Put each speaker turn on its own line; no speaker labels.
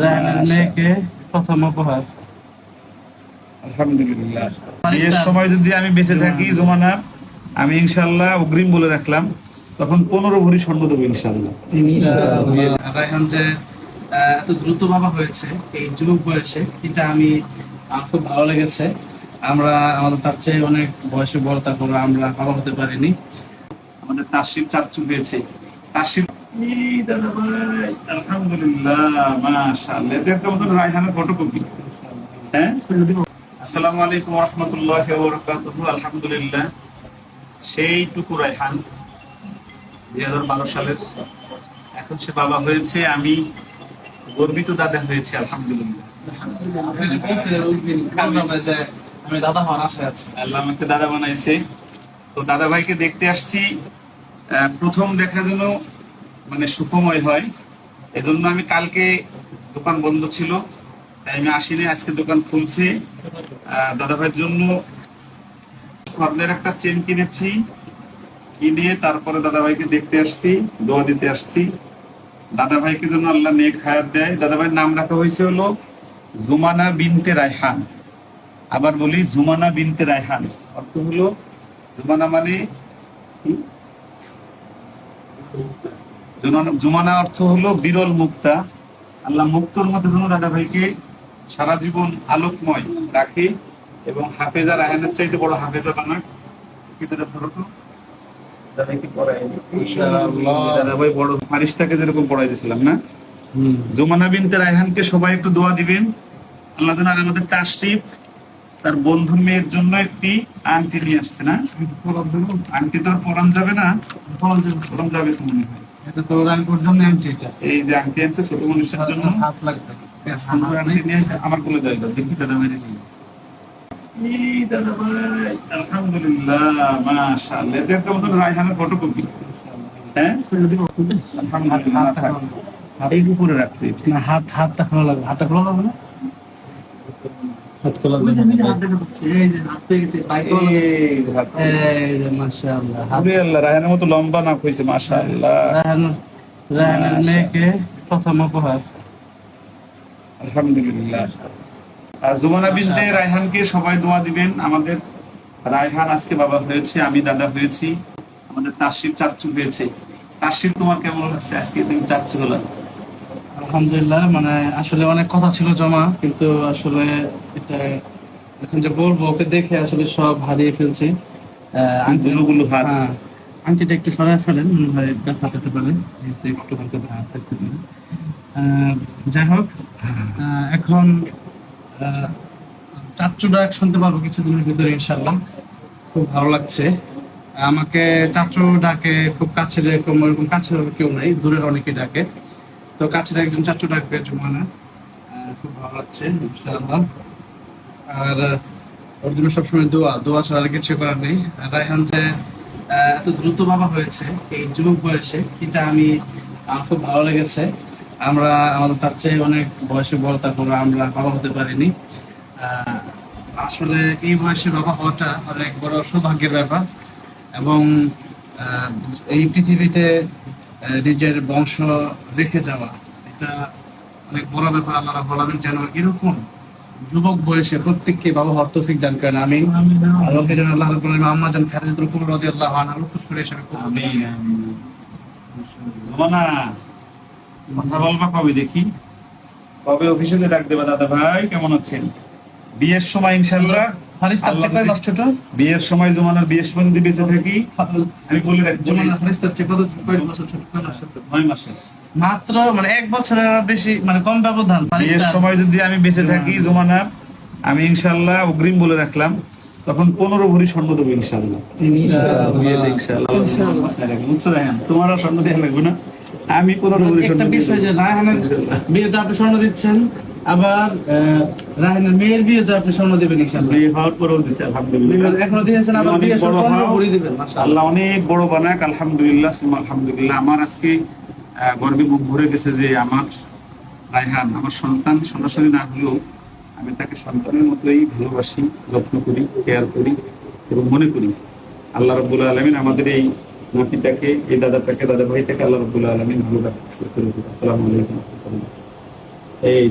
রায়হানের মেয়েকে প্রথম উপহার
আলহামদুলিল্লাহ। বিয়ের সময় যদি আমি বেঁচে থাকি জমানা আমি ইনশাল্লাহ অগ্রিম বলে রাখলাম তখন পনেরো ভরি স্বর্ণ দেবো ইনশাল্লাহ
রায়হান যে এত দ্রুত বাবা হয়েছে এই যুবক বয়সে এটা আমি আমার খুব ভালো লেগেছে। আমরা আমাদের তার চেয়ে অনেক বয়সে বড় তারপর আমরা বাবা হতে পারিনি।
আমাদের তাসির চাচ্চু হয়েছে। তাসির এই দাদা ভাই আলহামদুলিল্লাহ মাশাআল্লাহ। এটা একটা মতন রায়হানের ফটোকপি হ্যাঁ? আসসালামু আলাইকুম ওয়া রাহমাতুল্লাহি ওয়া বারাকাতুহু আলহামদুলিল্লাহ। সেইটুকু রায়হান দুই হাজার বারো সালের। এখন সে বাবা হয়েছে আমি গর্বিত দাদা হয়েছে আলহামদুলিল্লাহ।
আমি দাদা হওয়ার আশায় আছি।
আল্লাহ আমাকে দাদা বানাইছে। তো দাদা ভাইকে দেখতে আসছি প্রথম দেখা যেন মানে সুখময় হয়। এজন্য আমি কালকে দোকান বন্ধ ছিল। তাই আমি আসিনি আজকে দোকান খুলছে। আহ, দাদা ভাইয়ের জন্য স্বর্ণের একটা চেন কিনেছি। কিনে তারপরে দাদা ভাইকে দেখতে আসছি দোয়া দিতে আসছি। দাদা ভাইকে যেন আল্লাহ নেক হায়াত দেয়। দাদা ভাইয়ের নাম রাখা হয়েছে হলো জুমানা বিনতে রায়হান। আবার বলি জুমানা বিনতে রায়হান। অর্থ হলো জুমানা মানে? জুমানা- অর্থ হলো বিরল মুক্তা। আল্লাহ মুক্তর মধ্যে যেন দাদা ভাইকে সারা জীবন আলোকময় রাখে এবং হাফেজা রায়হানের চাইতে বড় হাফেজা বানাক কিন্তু ধরো তো? বড় ফারিস্তাকে যেরকম পড়াই দিয়েছিলাম না? জুমানা বিনতে রায়হানকে সবাই একটু দোয়া দিবেন। আল্লাহ যেন আমাদের তাশরিফ তার বন্ধুর মেয়ের জন্য একটি আংটি নিয়ে আসছে না? আংটি তো আর পরান যাবে না। পরান যাবে তো মনে হয়।
এটা তো রানপুর জন্য এটা।
এই যে আংটি আনছে ছোট মানুষের জন্য
হাত লাগবে।
সুন্দর আংটি নিয়ে আসছে আমার কোলে দেখি দাদা ভাই। এই দাদা ভাই আলহামদুলিল্লাহ মাশাআল্লাহ। এটা একটা মতন রায়হানের ফটোকপি হ্যাঁ? আলহামদুলিল্লাহ। এই উপরে রাখতে।
না হাত হাতটা খোলা লাগবে। হাতটা খোলা লাগবে না?
রায়হানের মতো লম্বা নাক হয়েছে মাশাআল্লাহ।
রায়হানের মেয়েকে প্রথম উপহার।
আলহামদুলিল্লাহ। জুমানা বিনতে রায়হানকে সবাই দোয়া দিবেন। আমাদের রায়হান আজকে বাবা হয়েছে আমি দাদা হয়েছি আমাদের তাসির চাচ্চু হয়েছে। তাসির তোমার কেমন লাগছে? আজকে তুমি চাচ্চু হলো।
আলহামদুলিল্লাহ মানে আসলে অনেক কথা ছিল জমা কিন্তু আসলে এটা এখন যে বলব ওকে দেখে আসলে সব হারিয়ে ফেলছি। আহ, আঙ্কেলগুলো
গুলো
হ্যাঁ আংটিটা একটু সরাই ফেলেন মনে হয় ব্যথা পেতে পারে একটু হালকা হাত থাকতে পারে। যাই হোক এখন চাচ্চু ডাক শুনতে পারব কিছুদিনের ভিতরে ইনশাল্লাহ খুব ভালো লাগছে। আমাকে চাচু ডাকে খুব কাছে এরকম ওরকম কাছে কেউ নাই দূরের অনেকে ডাকে। তো কাছের একজন চাচু ডাকবে জুমানা। খুব ভালো লাগছে, ইনশাআল্লাহ। আর, ওর জন্য সবসময় দোয়া দোয়া ছাড়া আর কিছু করার নেই। রায়হান যে এত দ্রুত বাবা হয়েছে, এই যুবক বয়সে, এটা আমি, আমার খুব ভালো লেগেছে। আমরা, আমাদের তার চেয়ে অনেক বয়সে বড়, তারপর আমরা বাবা হতে পারিনি। আসলে এই বয়সে বাবা হওয়াটা অনেক বড় সৌভাগ্যের ব্যাপার। এবং এই পৃথিবীতে নিজের বংশ রেখে যাওয়া এটা অনেক বড় ব্যাপার আল্লাহ বলাবেন যেন এরকম যুবক বয়সে প্রত্যেককে বাবা হওয়ার তৌফিক দান করেন আমি যেন আল্লাহ রাব্বুল আলামিন আম্মা জান খাদিজাতুল কুবরা রাদিয়াল্লাহু আনহা হিসেবে।
আমিন আমিন। কথা বলবা কবে দেখি? কবে অফিসে ডাক দেবা দাদা ভাই কেমন আছেন? বিয়ের সময় ইনশাল্লাহ বিয়ের সময় জমানার বিয়ের সময় যদি বেঁচে থাকি আমি বলে
মাত্র মানে এক বছরের বেশি মানে কম ব্যবধান
বিয়ের সময় যদি আমি বেঁচে থাকি জমানার আমি ইনশাল্লাহ অগ্রিম বলে রাখলাম তখন পনেরো ভরি স্বর্ণ দেবো ইনশাল্লাহ বুঝছ রায়হান তোমার স্বর্ণ দেওয়া লাগবে না? আমি পনেরো ভরি স্বর্ণ
বিষয় যে রায়হানের বিয়েতে আপনি স্বর্ণ দিচ্ছেন আবার আহ, রায়হানের মেয়ের বিয়েতে আপনি স্বর্ণ দিবেন ইনশাআল্লাহ।
বিয়ে হওয়ার পরেও দিছে আলহামদুলিল্লাহ।
এখনও দিয়েছেন আবার বিয়ে স্বর্ণ দিবেন মাশাআল্লাহ।
আল্লাহ অনেক বড় বানাক আলহামদুলিল্লাহ আলহামদুলিল্লাহ। আমার আজকে গর্বে বুক ভরে গেছে যে আমার রায়হান আমার সন্তান সরাসরি না হলেও আমি তাকে সন্তানের মতোই ভালোবাসি যত্ন করি কেয়ার করি এবং মনে করি। আল্লাহ রব্বুল আলমিন আমাদের এই নাতিটাকে এই দাদাটাকে দাদা ভাইটাকে আল্লাহ রব্বুল আলমিন ভালো রাখুক সুস্থ রাখুক। আসসালামু আলাইকুম। এই